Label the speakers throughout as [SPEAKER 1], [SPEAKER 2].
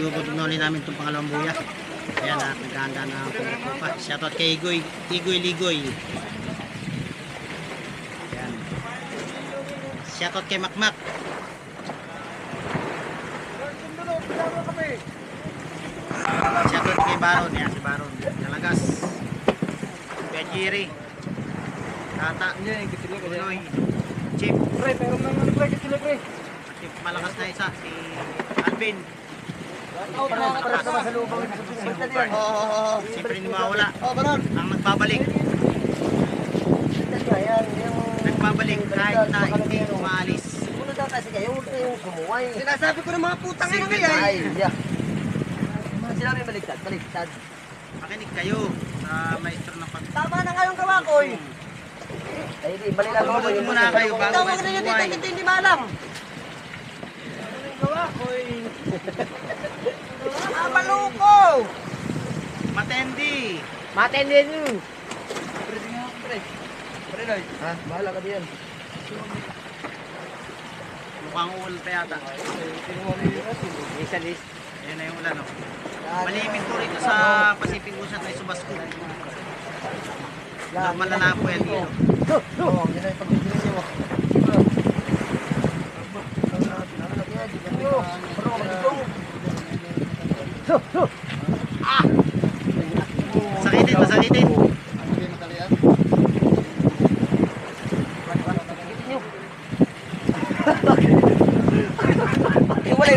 [SPEAKER 1] Mo po namin itong pangalawang buya. Ayan na, naghahanda na ang mga tropa. Shoutout kay Igoy, Igoy Ligoy. Ayan. Shoutout kay Makmak. Shoutout kay Baron. Ayan si Baron. Nalagas. Kay Jerry. Tata. Uloy. Chip.
[SPEAKER 2] Pre, pero nang ano pre, kasi pre.
[SPEAKER 1] Malakas na isa. Si Alvin.
[SPEAKER 2] Para sa masalubong. Oo.
[SPEAKER 1] Siyempre hindi mawala.
[SPEAKER 2] Oh, baron.
[SPEAKER 1] Ang nagbabalik.
[SPEAKER 2] Yan, yung...
[SPEAKER 1] Nagbabalik kahit na hindi umaalis.
[SPEAKER 2] Uno daw kasi kayo, huwag kayong sumuway. Sinasabi ko ng mga putang ina ngayon.
[SPEAKER 1] Ay,
[SPEAKER 2] yeah. Sinabi baliktad, baliktad.
[SPEAKER 1] Makinig kayo sa maestro ng pag...
[SPEAKER 2] Tama na kayong gawa ko eh. Ay, di, bali lang ako.
[SPEAKER 1] Tumulong muna kayo bago kayo sumuway.
[SPEAKER 2] dito, hindi maalam.
[SPEAKER 1] Gawa ko eh.
[SPEAKER 2] Ah, maluko!
[SPEAKER 1] Matendi.
[SPEAKER 2] Matendin yun. Pre, tingnan ako, pre. Pre, Lloyd. Ha? Bahala ka diyan.
[SPEAKER 1] Mukhang ulan pa yata.
[SPEAKER 2] Isa list.
[SPEAKER 1] Ayan na yung ulan oh. Malimit po rito sa Pacific Ocean ay subasco. Malala po yan dito.
[SPEAKER 2] Oo, yun ang pag-ibig mo. Iwalay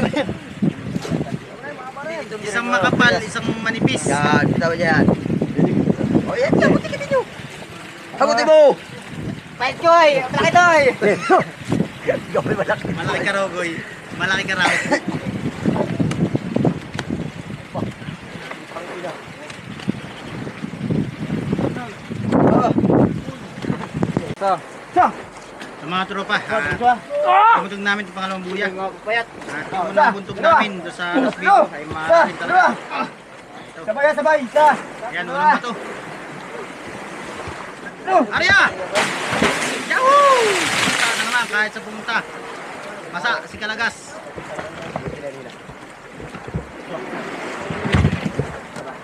[SPEAKER 2] mo yan.
[SPEAKER 1] Isang makapal, isang manipis.
[SPEAKER 2] Yan, bitaw yan. O yan, yan, buti kita nyo. Hagutin mo! Fight ko eh! Malaki to eh! Malaki.
[SPEAKER 1] Malaki ka raw, Goy. Malaki ka raw.
[SPEAKER 2] Sa? Sa?
[SPEAKER 1] Sa mga tropa, ah, tumutog namin itong pangalawang buya.
[SPEAKER 2] Payat.
[SPEAKER 1] At yung unang buntog namin doon sa Las Vegas ay maaaring talaga.
[SPEAKER 2] Sabay, sabay! Sa!
[SPEAKER 1] Yan, unang bato. Arya! Yahoo! Punta ka naman kahit sa pumunta. Masa, si Kalagas.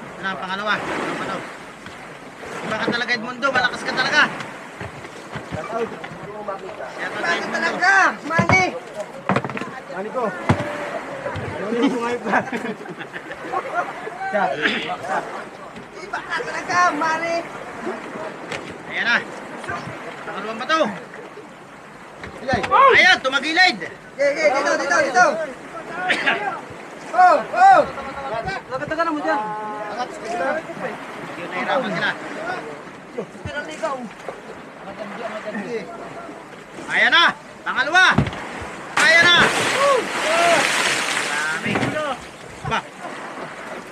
[SPEAKER 1] Ito na ang pangalawa. Ang bato. Iba ka talaga Edmundo, malakas ka talaga. Kaya talaga!
[SPEAKER 2] Mani!
[SPEAKER 3] Mani ko. Mani ko ngayon ka. Sa.
[SPEAKER 2] Iba ka talaga! Mani!
[SPEAKER 1] Ayan na. Pangalawang bato.
[SPEAKER 3] Ilay.
[SPEAKER 1] Ayan, tumagilid.
[SPEAKER 2] Dito, dito, dito! Oh! Oh!
[SPEAKER 3] Nakataga mo dyan.
[SPEAKER 1] Na nahirapan sila.
[SPEAKER 2] Pinaligaw!
[SPEAKER 1] Ayan na! Pangalawa! Ayan na! Dami. Ba?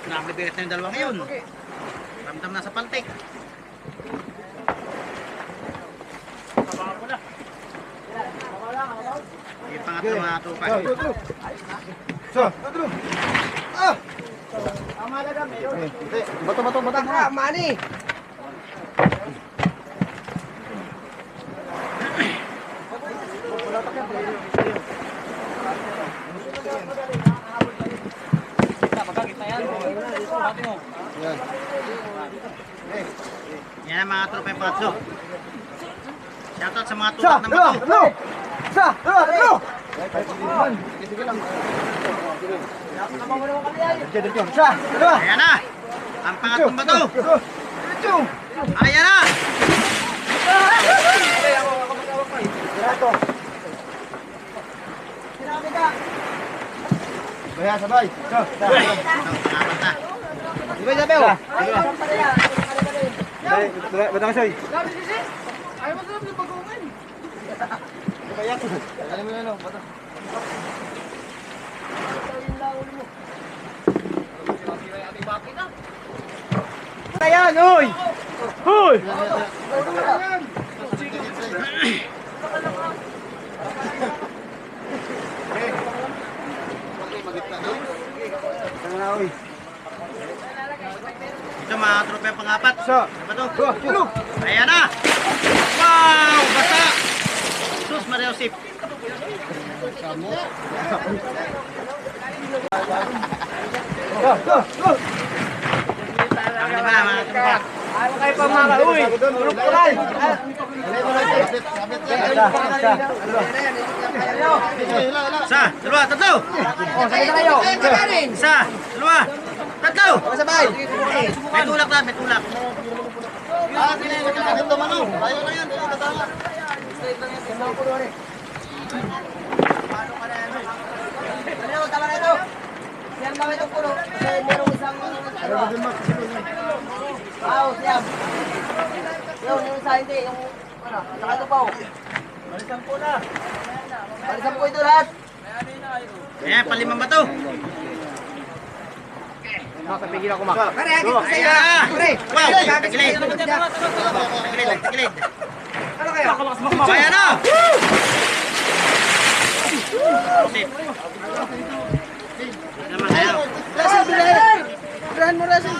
[SPEAKER 1] Nakabibigat na yung dalawa ngayon. Ramdam na sa paltik. Yung pangatlo mga tupa.
[SPEAKER 3] Sa. Ah. Hindi. Bato, bato, bato.
[SPEAKER 2] Talaga! Mani!
[SPEAKER 3] Yan.
[SPEAKER 1] Yan ang mga tropa yung pangatlo. Shoutout sa mga
[SPEAKER 3] Sa.
[SPEAKER 1] tupat ng bato.
[SPEAKER 3] Dalawa. Sa. Dalawa. Dalawa. Sige, lang. Sa. Dalawa.
[SPEAKER 1] Ayan na! Ang pangatlong bato. Ayan na!
[SPEAKER 3] Kaya sabay. Sa. Sa.
[SPEAKER 1] Apat na.
[SPEAKER 3] Sabay, sabay. oh. Dali, dali, batang soy. Kayak. Dali mo na no, batang. Ayan, hoy! Hoy! Tama na, hoy.
[SPEAKER 1] Ito mga tropa yung pangapat.
[SPEAKER 3] Sa.
[SPEAKER 1] Bato.
[SPEAKER 3] Go, tulog!
[SPEAKER 1] Ayan na! Wow! Basta! Sus,
[SPEAKER 3] go, go.
[SPEAKER 1] Ano ba, mga tropa?
[SPEAKER 3] Ayaw kayo pa mga uy. Tulog ko lang.
[SPEAKER 1] Isa, dalawa, tatlo!
[SPEAKER 3] Oh.
[SPEAKER 1] Isa, dalawa, tatlo!
[SPEAKER 3] Sabay.
[SPEAKER 1] May tulak na, may tulak.
[SPEAKER 2] Ano, tama na ito. Siyam na ito puno. Kasi merong isang... Wow, siyam. Yun, yung sa hindi, yung... Ano, saka ito pa oh. Balisan po na. Balisan po ito lahat.
[SPEAKER 1] Ayan, palima ba to?
[SPEAKER 3] Makapigil ako, Mak.
[SPEAKER 2] Pare, agit ko sa'yo. Pare,
[SPEAKER 1] Wow! Tagilid! Tagilid, tagilid.
[SPEAKER 2] Ano kayo?
[SPEAKER 1] Kaya na! Naman kayo.
[SPEAKER 2] Rasin, bilahin. Bilahin mo, Rasin.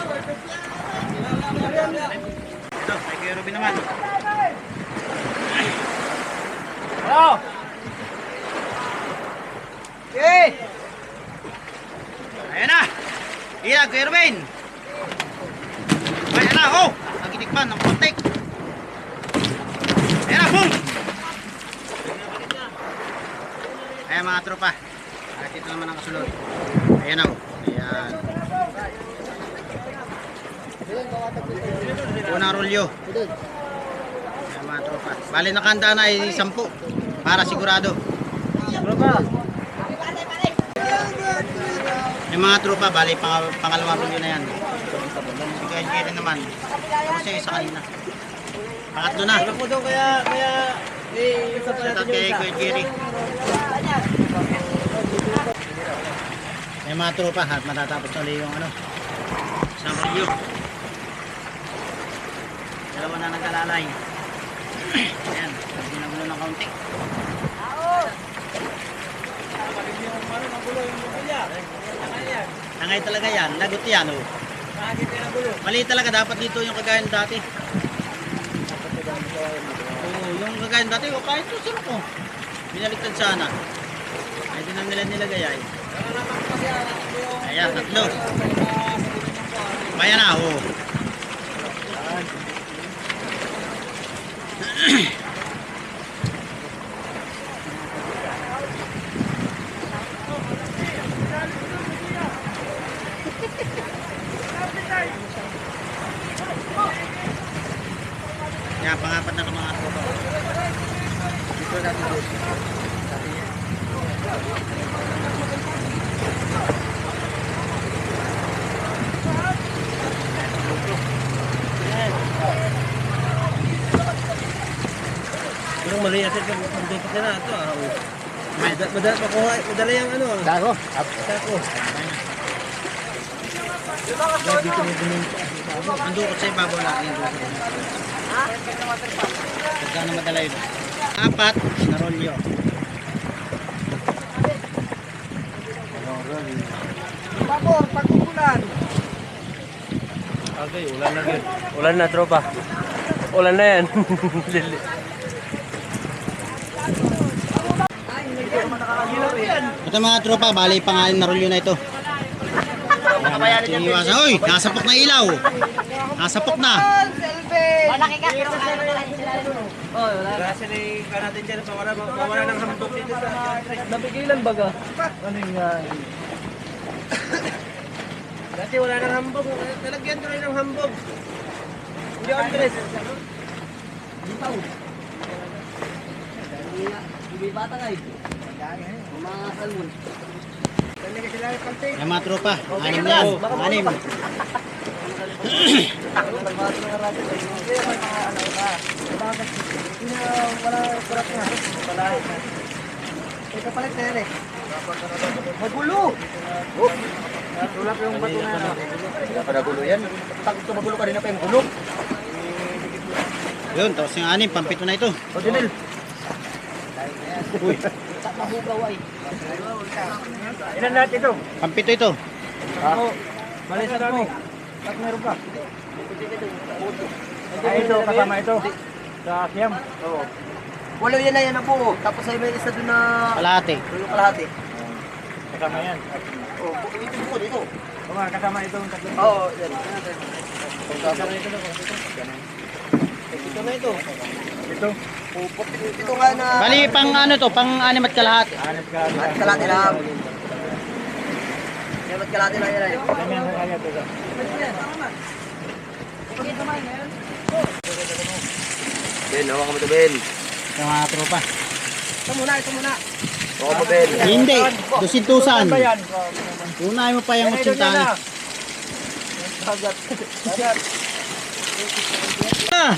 [SPEAKER 1] Ito, kay Ruben naman.
[SPEAKER 2] Okay.
[SPEAKER 1] Ayan na! Ilag, Kuya Ruben! Ayan na, oh! Nagitikpan ng kontik. Ayan na, boom! Ayan mga tropa. Ito naman ang kasunod. Ayan na, oh. Ayan. Unang rolyo. Ayan mga tropa. Bali nakanda na ay 10 para sigurado. Yung mga tropa, bali pang, pangalawang rolyo na yan. Jerry naman. Tapos yung isa kanina. Pangatlo na.
[SPEAKER 3] Ano po daw kaya, kaya, eh, sa
[SPEAKER 1] Shout out kay Kuya Jerry. Yung mga tropa, at matatapos na yung ano. Isang rolyo. Dalawa na nag-alalay. Ayan, ginagulo ng kaunti. Tangay talaga yan, lagot yan oh. Mali talaga dapat dito yung kagaya ng dati. Oo, yung kagaya ng dati, oh, kahit ito sarap oh. Binaliktad sana. Ay, di na nila nilagay ay. Ayan, tatlo. Bayan na, oh. Yan, pangapat na mga tropa.
[SPEAKER 3] Pero mali natin kung pagdating ka na ito. ah. Mad- Madala makuha, madala yung ano. ah.
[SPEAKER 2] Dako.
[SPEAKER 3] Tako.
[SPEAKER 1] Ang dukot sa ibabaw natin yung dukot. Pagkano madala yun? Apat na rolyo.
[SPEAKER 2] Pabor, pagkukulan.
[SPEAKER 3] Okay, ulan na yun. Ulan na, tropa. Ulan na yan. Lili.
[SPEAKER 1] Ito mga tropa, bali pangalan na rolyo na ito. Ayan, Iiwasan. Uy, nasapok na ilaw. Nasapok na.
[SPEAKER 2] Selfie.
[SPEAKER 4] Malaki ka, lang sila.
[SPEAKER 3] Kasi ka natin dyan, pawala, pawala ng hambog dito sa
[SPEAKER 2] Napigilan baga. Ano yung uh,
[SPEAKER 3] Dati wala nang hambog. Nalagyan tuloy ng hambog. Hindi Andres.
[SPEAKER 2] bitaw? Hindi bata nga eh. Mga salmon.
[SPEAKER 1] Ayan mga tropa, anim na yan. Anim.
[SPEAKER 2] Wala kurat nga. Ito palit na yan eh. Magulo! Tulak yung bato na ano. Hindi pa nagulo yan. Takot ko magulo kanina pa yung gulo.
[SPEAKER 1] Yun, tapos yung anim, pampito na ito.
[SPEAKER 2] O Dinil. Uy. Mahugaw ay. Ilan lahat ito?
[SPEAKER 1] Pampito ito.
[SPEAKER 2] Ako. Balisan mo. Tak meron ka. Ay, ito, kasama ito. Sa Siam? Oo. Walo yan na yan na buo. Tapos ay may isa doon na...
[SPEAKER 1] Kalahati.
[SPEAKER 2] Tulo kalahati.
[SPEAKER 3] Kasama yan.
[SPEAKER 2] Oh, ulitin mo dito.
[SPEAKER 3] Mga kasama itong tatlo.
[SPEAKER 2] Oo, yan.
[SPEAKER 3] Kasama ito na. Ito na ito. Ito.
[SPEAKER 2] Ito nga na...
[SPEAKER 1] Bali, pang ano to, pang anim at kalahati.
[SPEAKER 3] Hanap ka.
[SPEAKER 2] At kalati lang. Yan, at kalati lang yan ay.
[SPEAKER 3] Kami ang kaya ito.
[SPEAKER 2] Ben, hawakan mo ito, Ben.
[SPEAKER 1] Ito mga tropa.
[SPEAKER 3] Ito muna, ito muna.
[SPEAKER 2] Hawakan mo, Ben.
[SPEAKER 1] Hindi, dusintusan. Unahin mo pa yung utsintahan.
[SPEAKER 3] Sagat. Sagat.
[SPEAKER 1] Ah!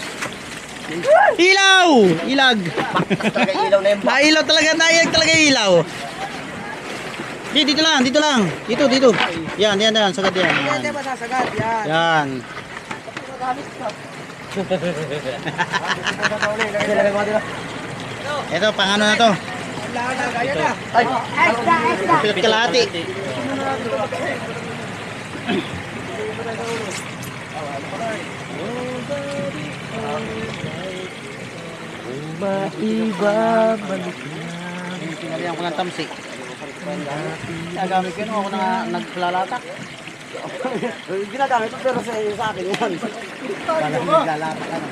[SPEAKER 1] Ilaw! Ilag! Nailaw talaga, nailag talaga yung ilaw. Di, dito lang, dito lang. Dito, dito. Yan, yan, yan. Sagad yan. Yan.
[SPEAKER 3] Yan.
[SPEAKER 1] Ito, pang ano na to.
[SPEAKER 3] Lahat na, kaya na.
[SPEAKER 2] Ay,
[SPEAKER 1] Pilat kalahati.
[SPEAKER 2] maiba, balik
[SPEAKER 1] Pinalihan ko ng tamsi. Nagamit ko yun, ako na naglalatak.
[SPEAKER 2] Ginagamit ko pero sa, sa akin yan.
[SPEAKER 1] Parang naglalatak ano.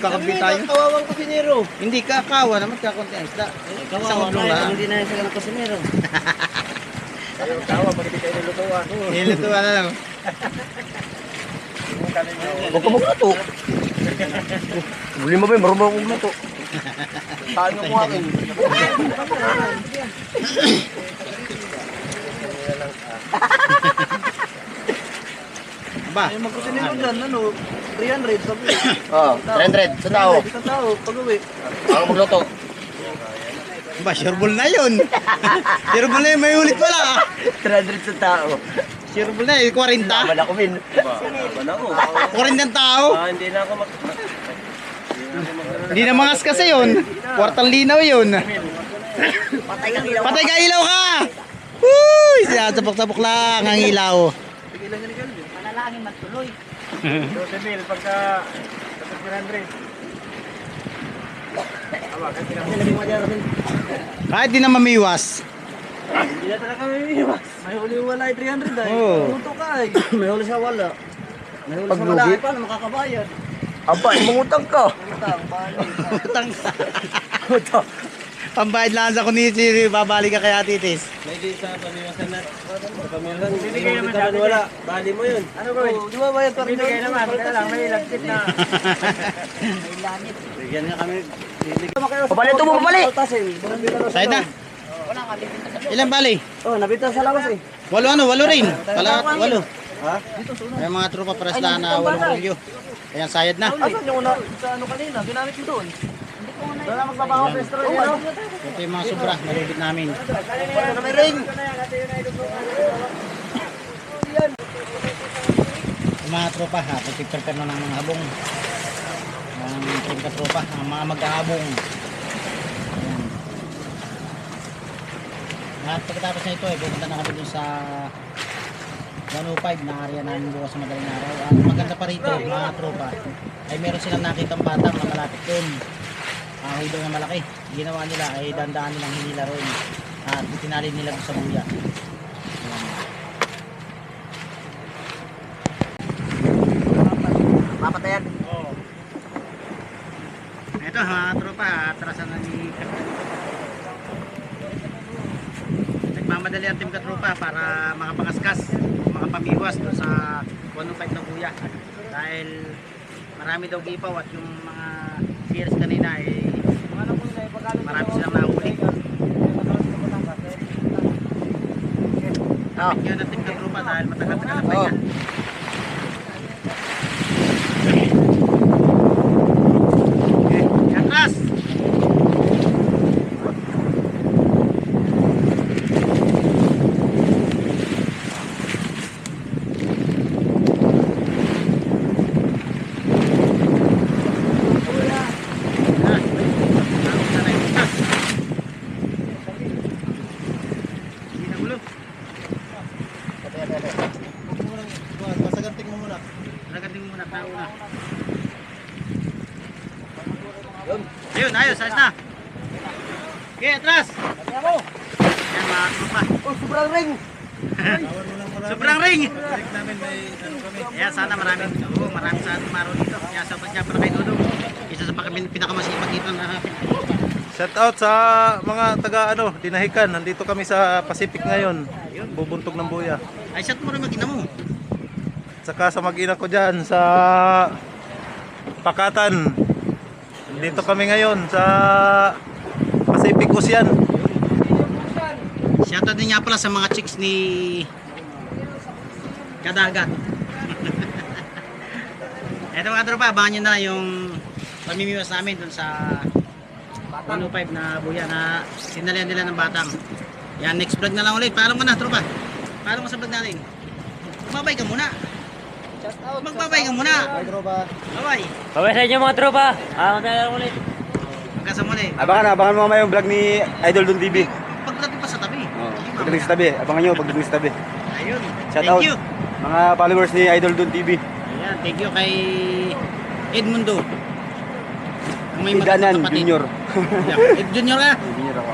[SPEAKER 1] Kakabit tayo.
[SPEAKER 3] Kawawang kusinero.
[SPEAKER 1] Hindi kakawa naman kakunti ang isda. Isang ulo lang.
[SPEAKER 3] Hindi na sa kusinero. Ayaw tawa, pag hindi kayo nilutuan.
[SPEAKER 1] Nilutuan na lang.
[SPEAKER 2] Huwag ka magluto. Buli mo ba yun, marunong akong magluto. Tayo mo akin.
[SPEAKER 1] Ba?
[SPEAKER 3] Ay, magkusinero dyan, ano? 300 sabi.
[SPEAKER 2] Oo, 300 sa tao.
[SPEAKER 3] Sa tao, pag-uwi.
[SPEAKER 2] Ako magluto.
[SPEAKER 1] Ba, sureball na yun. sureball na yun, may ulit pala.
[SPEAKER 2] 300 sa tao.
[SPEAKER 1] Sureball na yun, 40.
[SPEAKER 2] Laban ako, Min.
[SPEAKER 3] Laban ako.
[SPEAKER 1] 40 ng tao.
[SPEAKER 3] Ah, hindi na ako mag...
[SPEAKER 1] Hindi na mangas kasi yun. Kwartang linaw yun.
[SPEAKER 2] Patay kang ilaw.
[SPEAKER 1] Patay ka ilaw ka! Uy! Sinasabok-sabok lang ang ilaw.
[SPEAKER 3] Tigilan niya ni Calvin.
[SPEAKER 2] Manalangin magtuloy.
[SPEAKER 3] 12 mil pagka... Kapag 300. Awa, kasi na
[SPEAKER 1] Kahit di na mamiwas.
[SPEAKER 3] Hindi na talaga kami iwas. May huli wala ay 300 ay.
[SPEAKER 1] Oo.
[SPEAKER 3] Puto ka ay. May huli sa wala. May huli
[SPEAKER 2] Pag
[SPEAKER 3] wala ay paano makakabayad?
[SPEAKER 2] Aba, mangutang ka.
[SPEAKER 3] Utang, balik.
[SPEAKER 1] Utang ka. Pambayad lang sa kunisi, babalik ka kay Ate Tis.
[SPEAKER 3] May di sa pamiwasan na. Sa pamiwasan. Binigay naman sa wala. Bali mo yun. Ano ko? Di ba bayad pa rin? Binigay naman. Kaya lang may lagkit na.
[SPEAKER 1] Bigyan nga kami.
[SPEAKER 2] Pabalik ito mo, pabalik.
[SPEAKER 1] Side na. Ilan bali?
[SPEAKER 3] Oh, nabita sa lawas eh.
[SPEAKER 1] Walo ano, walo rin. Kala, walo. Ha? May mga tropa para sila na walong rolyo. Ayan, sayad na.
[SPEAKER 3] Asan yung una? Sa ano kanina? Ginamit mo doon. Na magbabaho pestro yun. ano?
[SPEAKER 1] Ito yung mga sobra, nalibit namin.
[SPEAKER 2] Ano may ring?
[SPEAKER 1] Yung mga tropa, ha, pag-prepare na ng mga habong. Ang ka tropa, ang mga maghahabong. Ayan. At pagkatapos na ito, eh, pupunta na kami dun sa 105 na area namin bukas sa madaling araw. At maganda pa rito, mga tropa, ay meron silang nakitang batang na malapit dun. Ahoy daw na malaki. Ginawa nila ay dandaan nilang hinila ron. At itinali nila sa buya. Ayan.
[SPEAKER 2] Papatayan.
[SPEAKER 1] Ito mga tropa, atrasan na ni. Nagmamadali ang team katropa para makapangaskas, makapamiwas doon sa 105 na buya. Dahil marami daw gipaw at yung mga series kanina ay marami silang nahuli.
[SPEAKER 2] Ah.
[SPEAKER 1] Yun ang team katropa dahil matagal-tagal na
[SPEAKER 2] Oh.
[SPEAKER 1] yan. Okay, atras!
[SPEAKER 3] Pasaganting mo muna.
[SPEAKER 1] Nagating muna, tao na. Ayos, ayos na. Okay, atras! Yan mga tropa.
[SPEAKER 5] Oh, sobrang ring.
[SPEAKER 1] Sobrang ring! Kaya sana maraming, oo, maraming sana tumaro dito. Kaya sa niya para kay Dudong. Isa sa pinakamasipag dito na
[SPEAKER 4] Shout out sa mga taga ano, Dinahican. Nandito kami sa Pacific ngayon. Bubuntog ng buya.
[SPEAKER 1] ay shot mo rin mag-ina mo.
[SPEAKER 4] Saka sa mag-ina ko dyan sa Pakatan. Dito kami ngayon sa Pacific Ocean.
[SPEAKER 1] Shoutout din nga pala sa mga chicks ni Kadagat. Eto mga tropa, abangan nyo na yung pamimiwas namin dun sa 105 na buya na sinalihan nila ng batang. Yan, next vlog na lang ulit. Paalam ka na, tropa. Paalam ka sa vlog natin. Magbabay ka muna. Magbabay ka muna. Bye-bye.
[SPEAKER 3] Babay sa inyo mga tropa. Ah, magkala ulit.
[SPEAKER 1] Hanggang sa muli.
[SPEAKER 5] Abangan, abangan mo mamaya yung vlog ni Idol Don TV.
[SPEAKER 1] Pagdating pa sa tabi.
[SPEAKER 5] Oh, pagdating sa tabi. Abangan nyo pagdating sa tabi.
[SPEAKER 1] Ayun.
[SPEAKER 5] Shout
[SPEAKER 1] Thank
[SPEAKER 5] out.
[SPEAKER 1] you.
[SPEAKER 5] Mga followers ni Idol Don TV.
[SPEAKER 1] Ayan, thank you kay Edmundo. Ang may
[SPEAKER 5] Idanan
[SPEAKER 1] magkakapatid.
[SPEAKER 5] Junior.
[SPEAKER 1] Ed Junior ka?